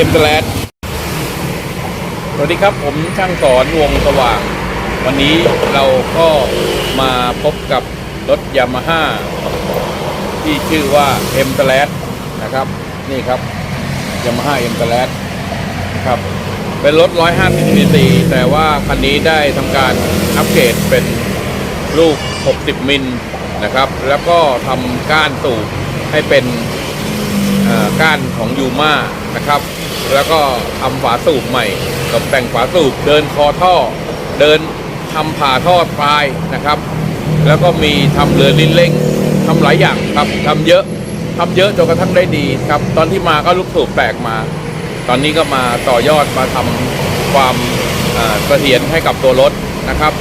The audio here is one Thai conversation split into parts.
อ็มแลนสวัสดีครับผมช่างสอนวงสว่าง วันนี้เราก็มาพบกับรถยามาฮ่าที่ชื่อว่า M อ็มแลนะครับ นี่ครับยามาฮ่าเอ็มแลครับ เป็นรถ 150ซีซีแต่ว่าคันนี้ได้ทำการอัปเกรดเป็นลูก 60 มิลนะครับ แล้วก็ทำก้านสูบให้เป็นอ่าก้านของยูมานะครับ แล้วก็ทำฝาสูบใหม่ตกแต่งฝาสูบเดินคอท่อ เดินทำผ่าท่อปลายนะครับ แล้วก็มีทำเรือลิ้นเร่งทำหลายอย่างครับทำเยอะทำเยอะจนกระทั่งได้ดีครับ ตอนที่มาก็ลูกสูบแตกมา ตอนนี้ก็มาต่อยอดมาทำความเสถียรให้กับตัวรถนะครับ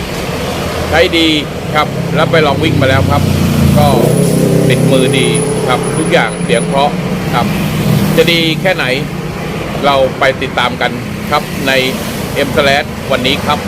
ใช้ดีครับแล้วไปลองวิ่งมาแล้วครับ ก็ติดมือดีครับทุกอย่างเสียงเพราะครับ จะดีแค่ไหน เราไปติดตามกันครับใน M อ็มวันนี้ครับ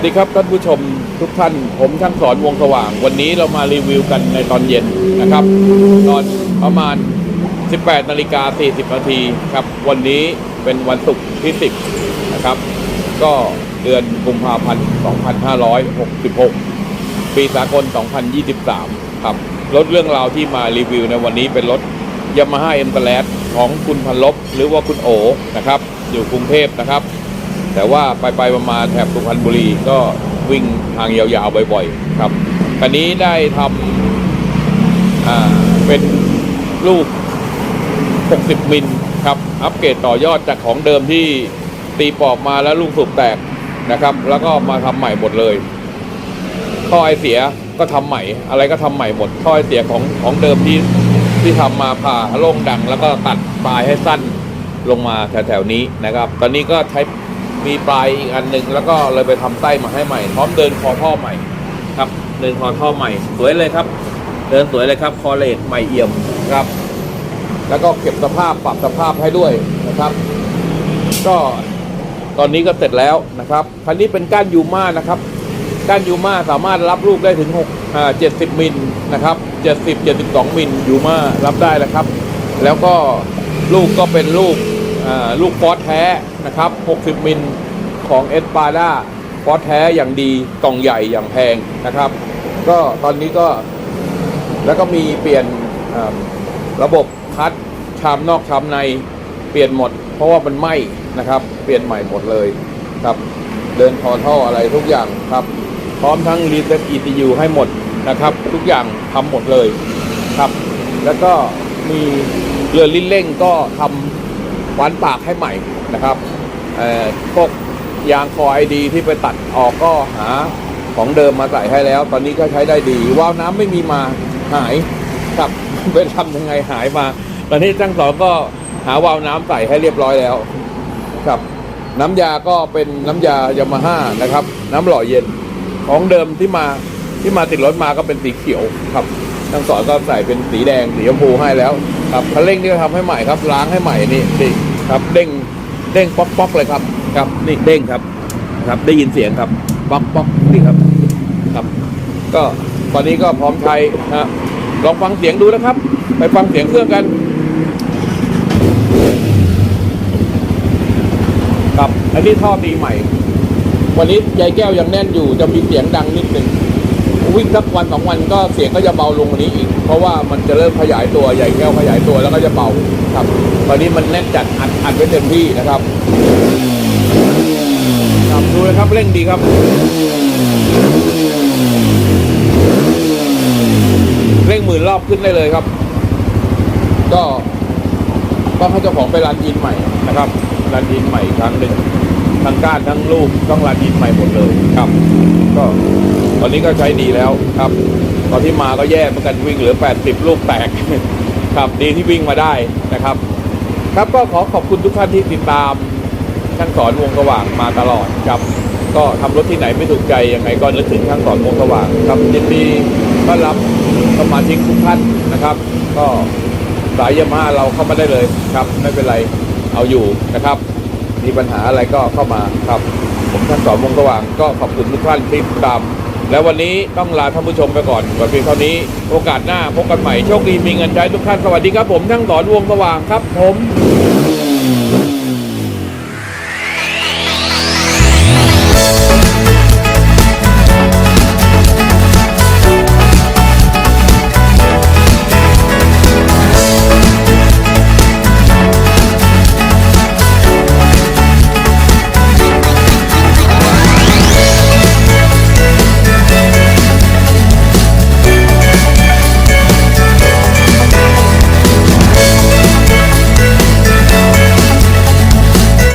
วัสดีครับท่านผู้ชมทุกท่าน ผมช่างสอนวงสว่าง วันนี้เรามารีวิวกันในตอนเย็นนะครับ ตอนประมาณ 18นาฬิกา40นาทีครับ วันนี้เป็นวันศุกร์ที่ 10 นะครับ ก็เดือนกุมภาพันธ์ 2566 ปีสากล 2023 ครับ รถเรื่องราวที่มารีวิวในวันนี้เป็นรถยามาฮ่าเอ็มตแลของคุณพันลบหรือว่าคุณโอนะครับ อยู่กรุงเทพนะครับ แต่ว่าไปไปมาแถบสุพรรณบุรีก็วิ่งทางยาวๆบ่อยๆครับคันนี้ได้ทำเป็นลูก 60 มิลครับ อัปเกรดต่อยอดจากของเดิมที่ตีปอกมาแล้วลูกสูบแตกนะครับ แล้วก็มาทำใหม่หมดเลยท่อไอเสียก็ทำใหม่ อะไรก็ทำใหม่หมดท่อไอเสียของของเดิมที่ที่ทำมาผ่าโล่งดัง แล้วก็ตัดปลายให้สั้นลงมาแถวๆนี้นะครับ ตอนนี้ก็ใช้ มีปลายอีกอันหนึ่งแล้วก็เลยไปทำไส้มาให้ใหม่ พร้อมเดินคอท่อใหม่ครับ เดินคอท่อใหม่ สวยเลยครับ เดินสวยเลยครับคอเลทใหม่เอี่ยมครับ แล้วก็เก็บสภาพปรับสภาพให้ด้วยนะครับ ก็ตอนนี้ก็เสร็จแล้วนะครับคันนี้เป็นก้านยูมานะครับก้านยูมาสามารถรับลูกได้ถึง6อ่า70มิลนะครับ70 72มิลยูมารับได้แล้วครับ แล้วก็ลูกก็เป็นลูก ลูกฟอสแท้นะครับ 60 มิลของเอสปาด้าฟอสแท้อย่างดีกล่องใหญ่อย่างแพงนะครับ ก็ตอนนี้ก็แล้วก็มีเปลี่ยนระบบคัดชามนอกชามในเปลี่ยนหมด เพราะว่ามันไหม้นะครับ เปลี่ยนใหม่หมดเลยครับ เดินคอท่ออะไรทุกอย่างครับ พร้อมทั้งรีเซ็ต ECU ให้หมดนะครับ ทุกอย่างทำหมดเลยครับ แล้วก็มีเรือลิ้นเร่งก็ทำ หวานปากให้ใหม่นะครับเอ่อพวกยางคอไอดีที่ไปตัดออกก็หาของเดิมมาใส่ให้แล้ว ตอนนี้ก็ใช้ได้ดีวาวน้ำไม่มีมาหายครับไปทำยังไงหายมา ตอนนี้ช่างสอนก็หาวาวน้ำใส่ให้เรียบร้อยแล้วครับ น้ำยาก็เป็นน้ำยายามาฮ่านะครับ น้ำหล่อเย็นของเดิมที่มาที่มาติดรถมาก็เป็นสีเขียวครับ ทั้งสอนก็ใส่เป็นสีแดงสีชมพูให้แล้วครับคันเร่งนี่ก็ทำให้ใหม่ครับ ล้างให้ใหม่นี่นี่ครับเด้งเด้งป๊อกป๊อกเลยครับครับนี่เด้งครับครับ ได้ยินเสียงครับป๊อกป๊อกนี่ครับครับ ก็ตอนนี้ก็พร้อมใช้นะลองฟังเสียงดูนะครับ ไปฟังเสียงเครื่องกันครับอันนี้ท่อตีใหม่ วันนี้ยายแก้วยังแน่นอยู่จะมีเสียงดังนิดหนึ่ง วิ่งสักวันสองวันก็เสียงก็จะเบาลงกว่านี้อีก เพราะว่ามันจะเริ่มขยายตัวยายแก้วขยายตัวแล้วก็จะเบาครับตอนนี้มันแน่นจัดอัดอัดไว้เต็มที่นะครับครับดูนะครับเร่งดีครับ เร่งหมื่นรอบขึ้นได้เลยครับ ก็ต้องให้เจ้าของไปรันยินใหม่นะครับรันยินใหม่อีกครั้งหนึ่ง ทั้งก้านทั้งลูกต้องรันยินใหม่หมดเลยครับ ก็ตอนนี้ก็ใช้ดีแล้วครับ ตอนที่มาก็แย่เหมือนกันวิ่งเหลือ 80 ลูกแตก ครับดีที่วิ่งมาได้นะครับ ครับก็ขอขอบคุณทุกท่านที่ติดตามช่างสอนวงสว่างมาตลอดครับก็ทำรถที่ไหนไม่ถูกใจยังไงก็นึกถึงช่างสอนวงสว่างครับยินดีต้อนรับสมาชิกทุกท่านนะครับ ก็สายยามาฮ่าเราเข้ามาได้เลยครับ ไม่เป็นไรเอาอยู่นะครับ มีปัญหาอะไรก็เข้ามาครับ ผมท่านสอนวงสว่างก็ขอบคุณทุกท่านที่ติดตาม แล้ววันนี้ต้องลาท่านผู้ชมไปก่อนก่อนเพียงเท่านี้ โอกาสหน้าพบกันใหม่โชคดีมีเงินใช้ทุกท่านสวัสดีครับผมท่านสอนวงสว่างครับผม